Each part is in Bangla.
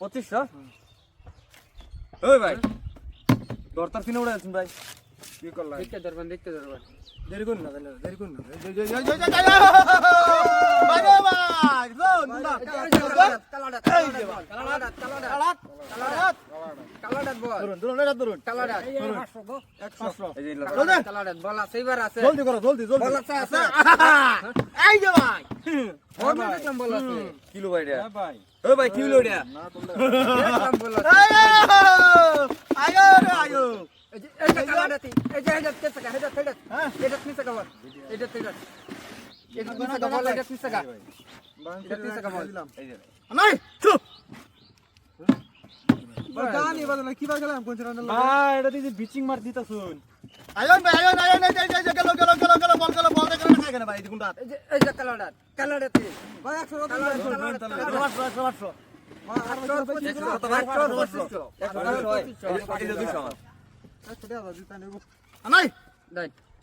পঁচিশশো ওই ভাই দরতার কিনে উড়ে আছেন ভাই কি করলাম দেখতে ধরবেন দেখতে ধরবেন দেরি করুন না দেরি করুন না জলদি করো জলদি জলদি এই যে ভাই কিলো ভাই ভাই ও ভাই কিলো আয়ো রে আয়ো এই যে কালাডাতি এই যে হেডাত কেসা হেডাত হেডাত হেডাত মিসা কভার হেডাত হেডাত এটা তেডা এটা তিসা কা বল এটা তিসা কা এটা তিসা কা বল এই যে নাই চুপ জানি বাদলা কি বার গেলাম কোন রান্না ভাই এটা দিদি বিচিং মার দিতা শুন আয়ন ভাই আয়ন আয়ন এই যে গেল গেল গেল গেল বল গেল বল দেখে না কেন ভাই এই গুন্ডা এই যে এই যে কালাডাত কালাডাতি ভাই 100 টাকা কালাডাত কালাডাত কালাডাত 200 আমার দিতা নেব নাই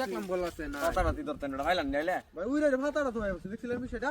দেখলাম বলাছে না ভাতাটা দিদর তেন ভাইলান ভাই উইরে ভাতাটা তো দেখছিলাম বিষয়টা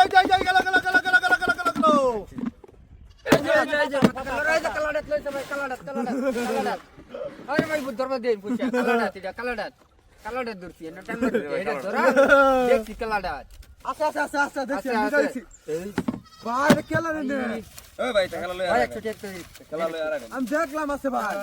কালাডাত কালাডাত কালাডাত। আরে ভাই দরবার দে পুষা কালাডাত এটা কালাডাত। কালাডাত দরছি না টাইম লাগে এটা ধরা দেখছি কালাডাত। আচ্ছা আচ্ছা আচ্ছা আচ্ছা দেখছি আচ্ছা, আমি আচ্ছা। দেখছি ভাই এটা খেলা নেন ওই ভাই টাকা লয় ভাই আর একশো টাকা খেলা লয় আর আমি দেখলাম আছে ভাই।